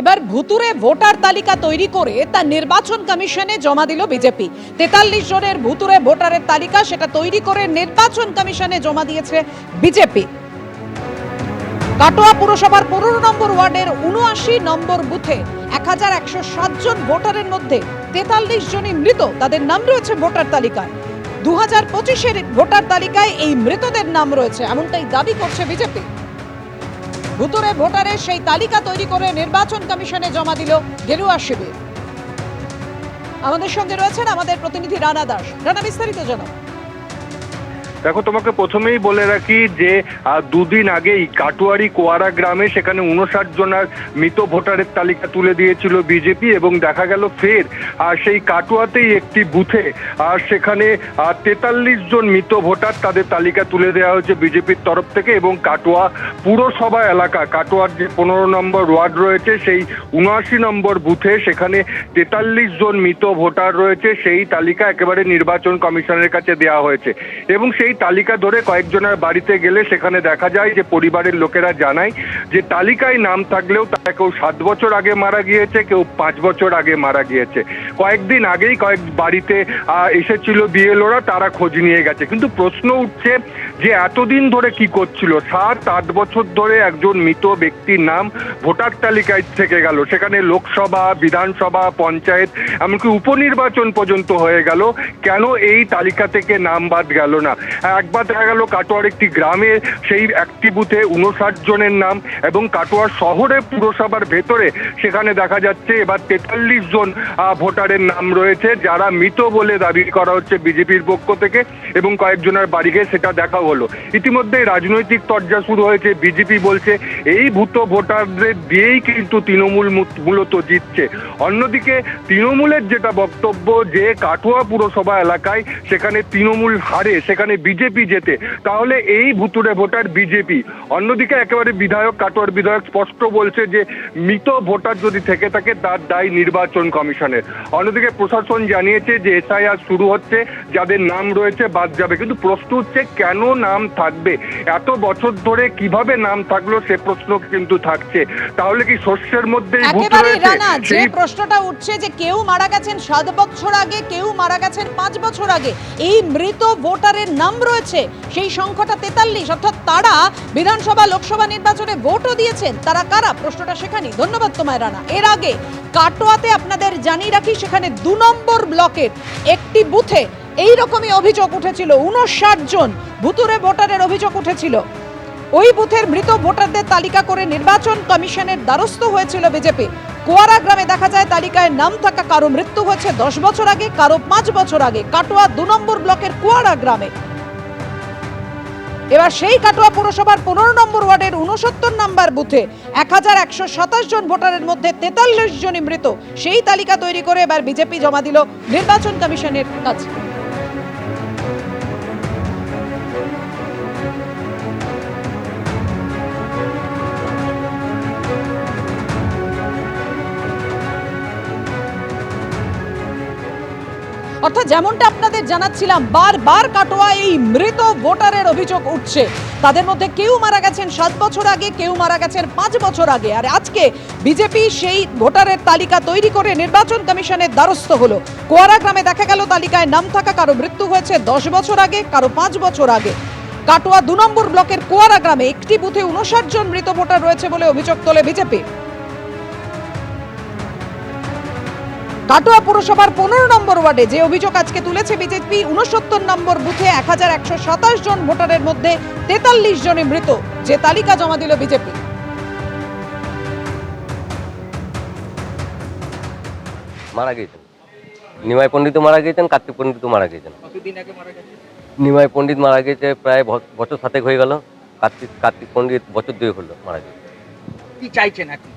এবার ভুতুরে ভোটার তালিকা তৈরি করে তা নির্বাচন কমিশনে জমা দিল বিজেপি। তেতাল্লিশ জনের ভুতুরে ভোটারের তালিকা সেটা তৈরি করে নির্বাচন কমিশনে জমা দিয়েছে বিজেপি। কাটোয়া পুরসভার পনেরো নম্বর ওয়ার্ডের উনআশি নম্বর বুথে এক হাজার একশো সাত জন ভোটারের মধ্যে তেতাল্লিশ জনই মৃত, তাদের নাম রয়েছে ভোটার তালিকায়। দু হাজার পঁচিশের ভোটার তালিকায় এই মৃতদের নাম রয়েছে, এমনটাই দাবি করছে বিজেপি। ভুতুরে ভোটারের সেই তালিকা তৈরি করে নির্বাচন কমিশনে জমা দিল গেরুয়া শিবির। আমাদের সঙ্গে রয়েছেন আমাদের প্রতিনিধি রানা দাস। রানা, বিস্তারিত জানাও দেখো, তোমাকে প্রথমেই বলে রাখি যে দুদিন আগেই কাটুয়ারি কোয়ারা গ্রামে সেখানে উনষাট জনার মৃত ভোটারের তালিকা তুলে দিয়েছিল বিজেপি এবং দেখা গেল ফের সেই কাটুয়াতেই একটি বুথে আর সেখানে তেতাল্লিশ জন মৃত ভোটার তাদের তালিকা তুলে দেওয়া হয়েছে বিজেপির তরফ থেকে এবং কাটোয়া পুরসভা এলাকা, কাটোয়ার যে পনেরো নম্বর ওয়ার্ড রয়েছে, সেই উনআশি নম্বর বুথে সেখানে তেতাল্লিশ জন মৃত ভোটার রয়েছে, সেই তালিকা একেবারে নির্বাচন কমিশনের কাছে দেওয়া হয়েছে। এবং সেই তালিকা ধরে কয়েকজনের বাড়িতে গেলে সেখানে দেখা যায় যে পরিবারের লোকেরা জানায় যে তালিকায় নাম থাকলেও তারা কেউ সাত বছর আগে মারা গিয়েছে, কেউ পাঁচ বছর আগে মারা গিয়েছে। কয়েকদিন আগেই কয়েক বাড়িতে এসেছিল বিএলওরা, তারা খোঁজ নিয়ে গেছে। কিন্তু প্রশ্ন উঠছে যে এতদিন ধরে কি করছিল? সাত, আট বছর ধরে একজন মৃত ব্যক্তির নাম ভোটার তালিকায় থেকে গেল। সেখানে লোকসভা, বিধানসভা, পঞ্চায়েত, এমনকি উপনির্বাচন পর্যন্ত হয়ে গেল। কেন এই তালিকা থেকে নাম বাদ গেল না? একবার দেখা গেল কাটোয়ার একটি গ্রামে সেই একটি বুথে উনষাট জনের নাম এবং কাটোয়ার শহরে পুরসভার ভেতরে সেখানে দেখা যাচ্ছে এবার তেতাল্লিশ জন ভোটারের নাম রয়েছে যারা মৃত বলে দাবি করা হচ্ছে বিজেপির পক্ষ থেকে এবং কয়েকজনের বাড়িকে সেটা দেখা হলো। ইতিমধ্যে রাজনৈতিক তর্জা শুরু হয়েছে, বিজেপি বলছে, এই ভূত ভোটারদের দিয়েই কিন্তু তৃণমূল মূলত জিতছে। অন্যদিকে তৃণমূলের যেটা বক্তব্য, যে কাটোয়া পুরসভা এলাকায় সেখানে তৃণমূল হারে, সেখানে বিজেপি জেতে, তাহলে এই ভুতুরে ভোটার বিজেপি। অন্যদিকে একেবারে বিধায়ক, কাটোয়ার বিধায়ক স্পষ্ট বলছে যে, মৃত ভোটার যদি থেকে থাকে, তার দায় নির্বাচন কমিশনের। অন্যদিকে প্রশাসন জানিয়েছে যে, এসআইআর শুরু হচ্ছে, যাদের নাম রয়েছে বাদ যাবে। কিন্তু প্রশ্ন হচ্ছে, কেন নাম থাকবে? এত বছর ধরে কীভাবে নাম থাকল সে প্রশ্ন কিন্তু থাকছে। তাহলে কি শস্যের মধ্যে যে প্রশ্নটা উঠছে যে কেউ মারা গেছেন সাত বছর আগে কেউ মারা গেছেন পাঁচ বছর আগে এই মৃত ভোটারের নাম রয়েছে। সেই সংখ্যাটা তেতাল্লিশ অর্থাৎ তারা বিধানসভা লোকসভা নির্বাচনে ভোটও দিয়েছেন। তারা কারা? প্রশ্নটা সেখানে ধন্যবাদ তোমায় রানা। এর আগে কাটোয়াতে আপনাদের জানিয়ে রাখি সেখানে দু নম্বর ব্লকের একটি বুথে এই রকমই অভিযোগ উঠেছিল। উনষাট জন ভুতুরে ভোটারের অভিযোগ উঠেছিল। ওই বুথের মৃত ভোটারদের তালিকা করে নির্বাচন কমিশনের দ্বারস্থ হয়েছিল বিজেপি। কোয়ারা গ্রামে দেখা যায় তালিকায় নাম থাকা কারও মৃত্যু হয়েছে দশ বছর আগে, কারও পাঁচ বছর আগে। কাটোয়া দু নম্বর ব্লকের কুয়ারা গ্রামে। এবার সেই কাটোয়া পুরসভার পনেরো নম্বর ওয়ার্ডের উনসত্তর নম্বর বুথে এক হাজার একশো সাতাশ জন ভোটারের মধ্যে তেতাল্লিশ জনই মৃত। সেই তালিকা তৈরি করে এবার বিজেপি জমা দিল নির্বাচন কমিশনের কাছে। অর্থাৎ যেমনটা আপনাদের জানাচ্ছিলাম, বারবার কাটোয়া এই মৃত ভোটারের অভিযোগ উঠছে। তাদের মধ্যে কেউ মারা গেছেন সাত বছর আগে, কেউ মারা গেছেন পাঁচ বছর আগে। আর আজকে বিজেপি সেই ভোটারের তালিকা তৈরি করে নির্বাচন কমিশনের দ্বারস্থ হলো। কোয়ারা গ্রামে দেখা গেল তালিকায় নাম থাকা কারও মৃত্যু হয়েছে দশ বছর আগে, কারও পাঁচ বছর আগে। কাটোয়া দু নম্বর ব্লকের কোয়ারা গ্রামে একটি বুথে উনষাট জন মৃত ভোটার রয়েছে বলে অভিযোগ তোলে বিজেপি। কাটোয়া পুরসভার পনেরো নম্বর ওয়ার্ডে যে অভিযোগ আজকে তুলেছে বিজেপি উনসত্তর নম্বর বুথে এক হাজার একশো সাতাশ জন ভোটারের মধ্যে তেতাল্লিশ জনে মৃত। যে তালিকা জমা দিল বিজেপি। মারা গিয়েছেন। নিমাই পণ্ডিতও মারা গিয়েছেন কার্তিক পণ্ডিতও মারা গিয়েছেন। নিমাই পণ্ডিত মারা গিয়েছে প্রায় ব- বছর সাতেক হয়ে গেল। কার্তিক কার্তিক পণ্ডিত বছর দুই হলো মারা গিয়েছে। কি চাইছেন এখন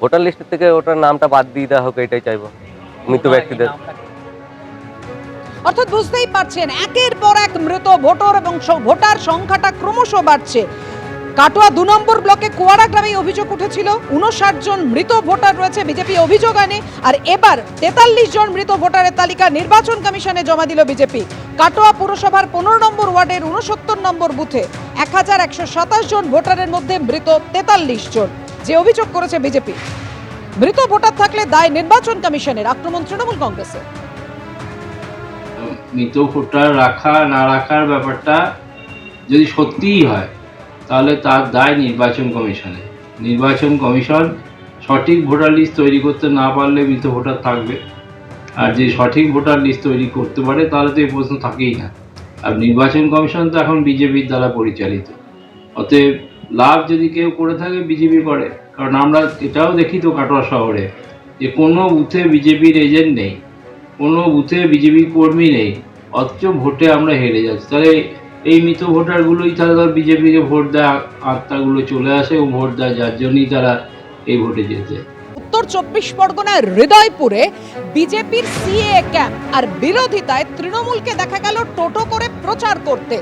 ভোটার লিস্ট থেকে ওটার নামটা বাদ দিয়ে দেওয়া হোক এটাই চাইব। মৃত ব্যক্তিদের। অর্থাৎ বুঝতেই পারছেন একের পর এক মৃত ভোটার এবং ভোটার সংখ্যাটা ক্রমশ বাড়ছে। কাটোয়া দু নম্বর ব্লকে কুয়ারা গ্রামে অভিযোগ উঠেছিল। উনষাট জন মৃত ভোটার রয়েছে বিজেপি অভিযোগ আনে। আর এবার তেতাল্লিশ জন মৃত ভোটারের তালিকা নির্বাচন কমিশনে জমা দিল বিজেপি। কাটোয়া পুরসভার পনেরো নম্বর ওয়ার্ডের উনসত্তর নম্বর বুথে এক হাজার একশো সাতাশ জন ভোটারের মধ্যে মৃত তেতাল্লিশ জন। যে অভিযোগ করেছে বিজেপি। মৃত ভোটার থাকলে দায় নির্বাচন কমিশনের, আক্রমণ তৃণমূল কংগ্রেসের মৃত ভোটার রাখা, না রাখার ব্যাপারটা যদি সত্যিই হয়, তাহলে তার দায় নির্বাচন কমিশনে। নির্বাচন কমিশন সঠিক ভোটার লিস্ট তৈরি করতে না পারলে মৃত ভোটার থাকবে। আর যে সঠিক ভোটার লিস্ট তৈরি করতে পারে, তাহলে তো এই প্রশ্ন থাকেই না। আর নির্বাচন কমিশন তো এখন বিজেপির দ্বারা পরিচালিত। অতএব লাভ যদি কেউ করে থাকে, বিজেপি করে। কারণ আমরা এটাও দেখি তো কাটোয়া শহরে যে কোনো বুথে বিজেপির এজেন্ট নেই, কোনো বুথে বিজেপি কর্মী নেই, অথচ ভোটে আমরা হেরে যাচ্ছি। তাহলে এই মৃত ভোটারগুলোই তাহলে ধর বিজেপিকে ভোট দেয় আত্মাগুলো চলে আসে ও ভোট দেয় যার জন্যই তারা এই ভোটে যেতে উত্তর চব্বিশ পরগনার হৃদয়পুরে বিজেপির সিএ ক্যাম্প আর বিরোধিতায় তৃণমূলকে দেখা গেল টোটো করে প্রচার করতে।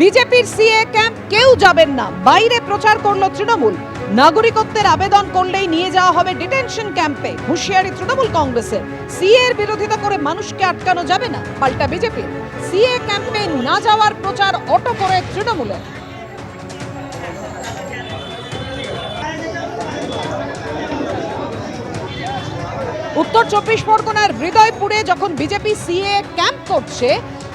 বিজেপির সিএ ক্যাম্প কেউ যাবেন না, বাইরে প্রচার করল তৃণমূল। নাগরিকত্বের আবেদন করলেই নিয়ে যাওয়া হবে ডিটেনশন ক্যাম্পে হুঁশিয়ারি তৃণমূল কংগ্রেসের। সিএ এর বিরোধিতা করে মানুষকে আটকানো যাবে না, পাল্টা বিজেপি সিএ ক্যাম্পে না যাওয়ার প্রচার অটো করে তৃণমূলের। উত্তর চব্বিশ পরগনার হৃদয়পুরে যখন বিজেপি সিএ ক্যাম্প করছে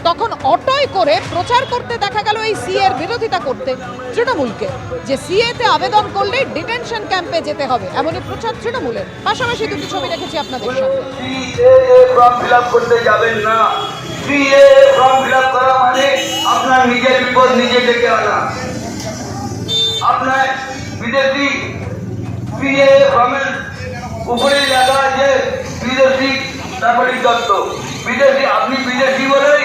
তখন অটোয় করে প্রচার করতে দেখা গেল এই সিএ এর বিরোধিতা করতে তৃণমূলকে। যে সিএ তে আবেদন করলে ডিটেনশন ক্যাম্পে যেতে হবে এমনই প্রচার তৃণমূলের। পাশাপাশি দুটি ছবি রেখেছি আপনাদের সামনে। সিএএ ফর্ম ফিল আপ করতে যাবেন না। করা মানে আপনার নিজের বিপদ নিজে ডেকে আনা। আপনার বিদেশি ফর্মের উপরে লেখা আছে বিদেশি নাগরিক দত্ত। বিদেশি আপনি বিদেশি বলেই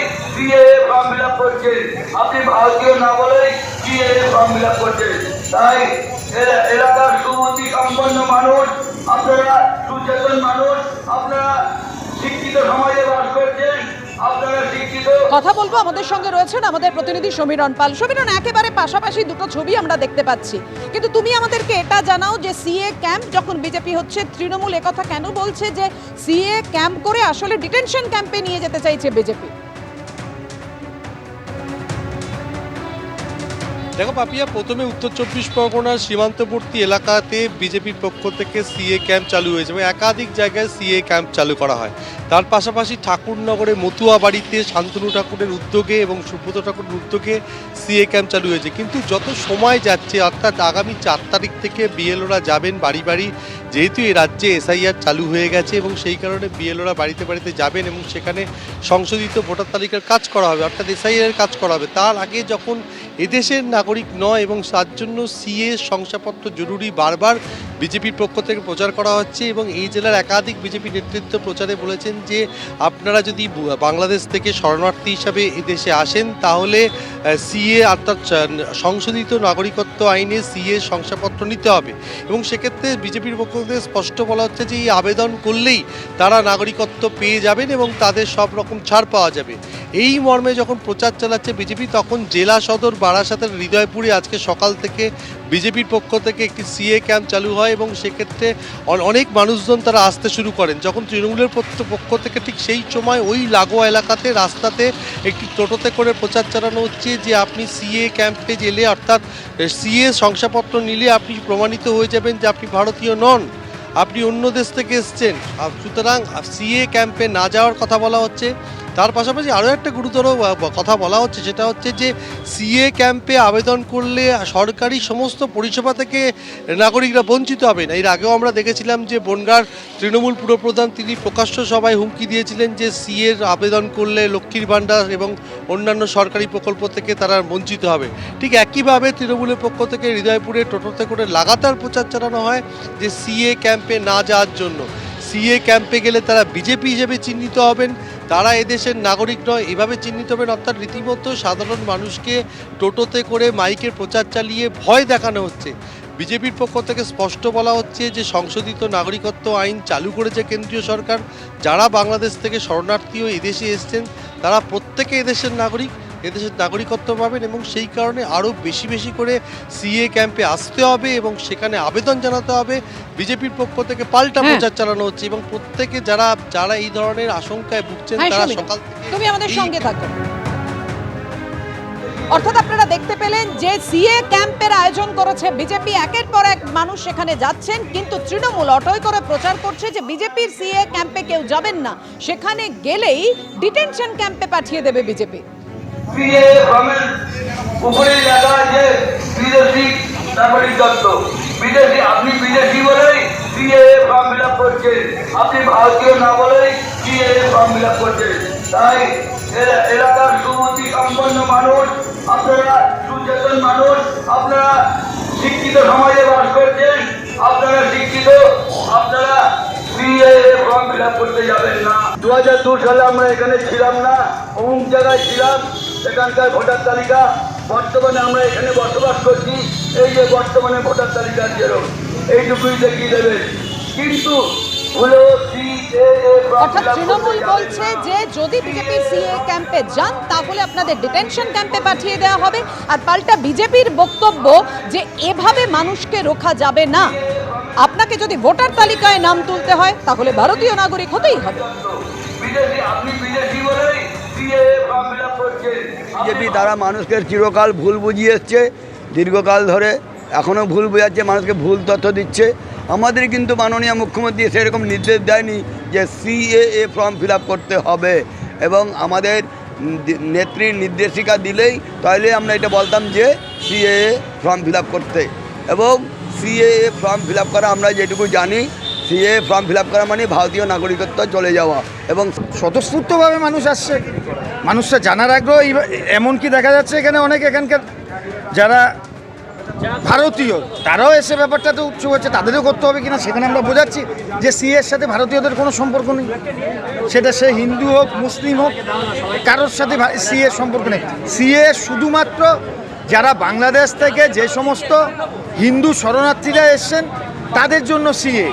কথা বলব, আমাদের সঙ্গে রয়েছেন আমাদের প্রতিনিধি সমীরণ পাল। সমীরণ, একেবারে পাশাপাশি দুটো ছবি আমরা দেখতে পাচ্ছি। কিন্তু তুমি আমাদেরকে এটা জানাও যে সিএ ক্যাম্প যখন বিজেপি হচ্ছে, তৃণমূল একথা কেন বলছে যে সিএ ক্যাম্প করে আসলে ডিটেনশন ক্যাম্পে নিয়ে যেতে চাইছে বিজেপি? দেখো পাপিয়া, প্রথমে উত্তর চব্বিশ পরগনার সীমান্তবর্তী এলাকাতে বিজেপির পক্ষ থেকে সিএ ক্যাম্প চালু হয়েছে এবং একাধিক জায়গায় সিএ ক্যাম্প চালু করা হয়। তার পাশাপাশি ঠাকুরনগরে মতুয়া বাড়িতে শান্তনু ঠাকুরের উদ্যোগে এবং সুব্রত ঠাকুরের উদ্যোগে সিএ ক্যাম্প চালু হয়েছে। কিন্তু যত সময় যাচ্ছে, অর্থাৎ আগামী চার তারিখ থেকে বিএলওরা যাবেন বাড়ি বাড়ি যেহেতু এই রাজ্যে এসআইআর চালু হয়ে গেছে এবং সেই কারণে বিএলওরা বাড়িতে বাড়িতে যাবেন এবং সেখানে সংশোধিত ভোটার তালিকার কাজ করা হবে, অর্থাৎ এসআইআর কাজ করা হবে। তার আগে যখন এদেশের নাগরিক নয় এবং তার জন্য সিএ শংসাপত্র জরুরি বারবার বিজেপির পক্ষ থেকে প্রচার করা হচ্ছে এবং এই জেলার একাধিক বিজেপি নেতৃত্ব প্রচারে বলেছেন যে আপনারা যদি বাংলাদেশ থেকে শরণার্থী হিসাবে এদেশে আসেন, তাহলে সিএ অর্থাৎ সংশোধিত নাগরিকত্ব আইনে সিএ শংসাপত্র নিতে হবে। এবং সেক্ষেত্রে বিজেপির পক্ষ থেকে স্পষ্ট বলা হচ্ছে যে এই আবেদন করলেই তারা নাগরিকত্ব পেয়ে যাবেন এবং তাদের সব রকম ছাড় পাওয়া যাবে। এই মর্মে যখন প্রচার চালাচ্ছে বিজেপি, তখন জেলা সদর বারাসাতের হৃদয়পুরে আজকে সকাল থেকে বিজেপির পক্ষ থেকে একটি সিএ ক্যাম্প চালু হয় এবং সেক্ষেত্রে অনেক মানুষজন তারা আসতে শুরু করেন। যখন তৃণমূলের পক্ষ- থেকে ঠিক সেই সময় ওই লাগোয়া এলাকাতে, রাস্তাতে একটি টোটোতে করে প্রচার চালানো হচ্ছে যে আপনি সিএ ক্যাম্পে গেলে অর্থাৎ সিএ শংসাপত্র নিলে আপনি প্রমাণিত হয়ে যাবেন যে আপনি ভারতীয় নন, আপনি অন্য দেশ থেকে এসছেন। সুতরাং সিএ ক্যাম্পে না যাওয়ার কথা বলা হচ্ছে। তার পাশাপাশি আরও একটা গুরুতর কথা বলা হচ্ছে, সেটা হচ্ছে যে সিএ ক্যাম্পে আবেদন করলে সরকারি সমস্ত পরিষেবা থেকে নাগরিকরা বঞ্চিত হবেন। এর আগেও আমরা দেখেছিলাম যে বনগাঁর তৃণমূল পুরপ্রধান তিনি প্রকাশ্য সভায় হুমকি দিয়েছিলেন যে সিএর আবেদন করলে লক্ষ্মীর ভাণ্ডার এবং অন্যান্য সরকারি প্রকল্প থেকে তারা বঞ্চিত হবে। ঠিক একইভাবে তৃণমূলের পক্ষ থেকে হৃদয়পুরে টোটোতে করে লাগাতার প্রচার চালানো হয় যে সিএ ক্যাম্পে না যাওয়ার জন্য। সিএ ক্যাম্পে গেলে তারা বিজেপি হিসেবে চিহ্নিত হবেন তারা এদেশের নাগরিক নয়। এভাবে চিহ্নিত হবেন। অর্থাৎ রীতিমতো সাধারণ মানুষকে টোটোতে করে মাইকের প্রচার চালিয়ে ভয় দেখানো হচ্ছে। বিজেপির পক্ষ থেকে স্পষ্ট বলা হচ্ছে যে, সংশোধিত নাগরিকত্ব আইন চালু করেছে কেন্দ্রীয় সরকার। যারা বাংলাদেশ থেকে শরণার্থী ও এদেশে এসছেন, তারা প্রত্যেকে এদেশের নাগরিক। এদেশের নাগরিকত্ব পাবেন এবং সেই কারণে আরও বেশি বেশি করে সিএ ক্যাম্পে আসতে হবে এবং সেখানে আবেদন জানাতে হবে। বিজেপির পক্ষ থেকে পাল্টা হ্যাঁ। প্রচার চালানো হচ্ছে এবং প্রত্যেকে যারা যারা এই ধরনের আশঙ্কায় ভুগছেন তারা সকাল থেকে তুমি আমাদের সঙ্গে থাকো। অর্থাৎ আপনারা দেখতে পেলেন যে সিএ ক্যাম্পের আয়োজন করেছে বিজেপি। একের পর এক মানুষ সেখানে যাচ্ছেন কিন্তু তৃণমূল অটয় করে প্রচার করছে যে বিজেপির সিএ ক্যাম্পে কেউ যাবেন না। সেখানে গেলেই ডিটেনশন ক্যাম্পে পাঠিয়ে দেবে বিজেপি। সিএ ফর্মের উপরে লেখা আছে, বিদেশি নাগরিক দত্ত বিদেশি, আপনি বিদেশি বলেই সিএ ফর্ম ফিল আপ করছেন। আপনি ভারতীয় না বলেই সিএ ফর্ম ফিল আপ করছেন। তাই এলাকার সুমতি সম্পন্ন মানুষ, আপনারা সুচেতন মানুষ, আপনারা শিক্ষিত সমাজে বাস করছেন, আপনারা শিক্ষিত, আপনারা সিএ ফর্ম ফিল আপ করতে যাবেন না। দু হাজার দু সালে আমরা এখানে ছিলাম না, অমুক জায়গায় ছিলাম এখানকার ভোটার তালিকা। বর্তমানে আমরা এখানে বসবাস করছি। এই যে বর্তমানে ভোটার তালিকার জেরো এইটুকুই দেখিয়ে দেবেন কিন্তু হলো অর্থাৎ তৃণমূল বলছে যে যদি বিজেপি সিএ ক্যাম্পে যান তাহলে আপনাদের ডিটেনশন ক্যাম্পে পাঠিয়ে দেওয়া হবে। আর পাল্টা বিজেপির বক্তব্য যে এভাবে মানুষকে রোখা যাবে না আপনাকে যদি ভোটার তালিকায় নাম তুলতে হয় তাহলে ভারতীয় নাগরিক হতেই হবে। আপনি বিদেশি বলেই বিজেপি তারা মানুষকে চিরকাল ভুল বুঝিয়ে এসছে, দীর্ঘকাল ধরে এখনও ভুল বোঝাচ্ছে, মানুষকে ভুল তথ্য দিচ্ছে। আমাদের কিন্তু মাননীয় মুখ্যমন্ত্রী সেরকম নির্দেশ দেয়নি যে সিএএ ফর্ম ফিল করতে হবে। এবং আমাদের নেত্রীর নির্দেশিকা দিলেই তাহলে আমরা এটা বলতাম যে সিএএ ফর্ম ফিল করতে। এবং সিএএ ফর্ম ফিল করা আমরা যেটুকু জানি সিএ ফর্ম ফিল আপ করা মানে ভারতীয় নাগরিকত্ব চলে যাওয়া এবং স্বতঃস্ফূর্তভাবে মানুষ আসছে। মানুষটা জানার আগ্রহ এমনকি দেখা যাচ্ছে এখানে অনেক এখানকার যারা ভারতীয়, তারাও এসে ব্যাপারটাতে উৎসুক হচ্ছে, তাদেরও করতে হবে কিনা সেখানে আমরা বোঝাচ্ছি যে সি এর সাথে ভারতীয়দের কোনো সম্পর্ক নেই। সেটা সে হিন্দু হোক, মুসলিম হোক, কারোর সাথে সি এর সম্পর্ক নেই। সি এ শুধুমাত্র যারা বাংলাদেশ থেকে যে সমস্ত হিন্দু শরণার্থীরা এসছেন তাদের জন্য সিএ।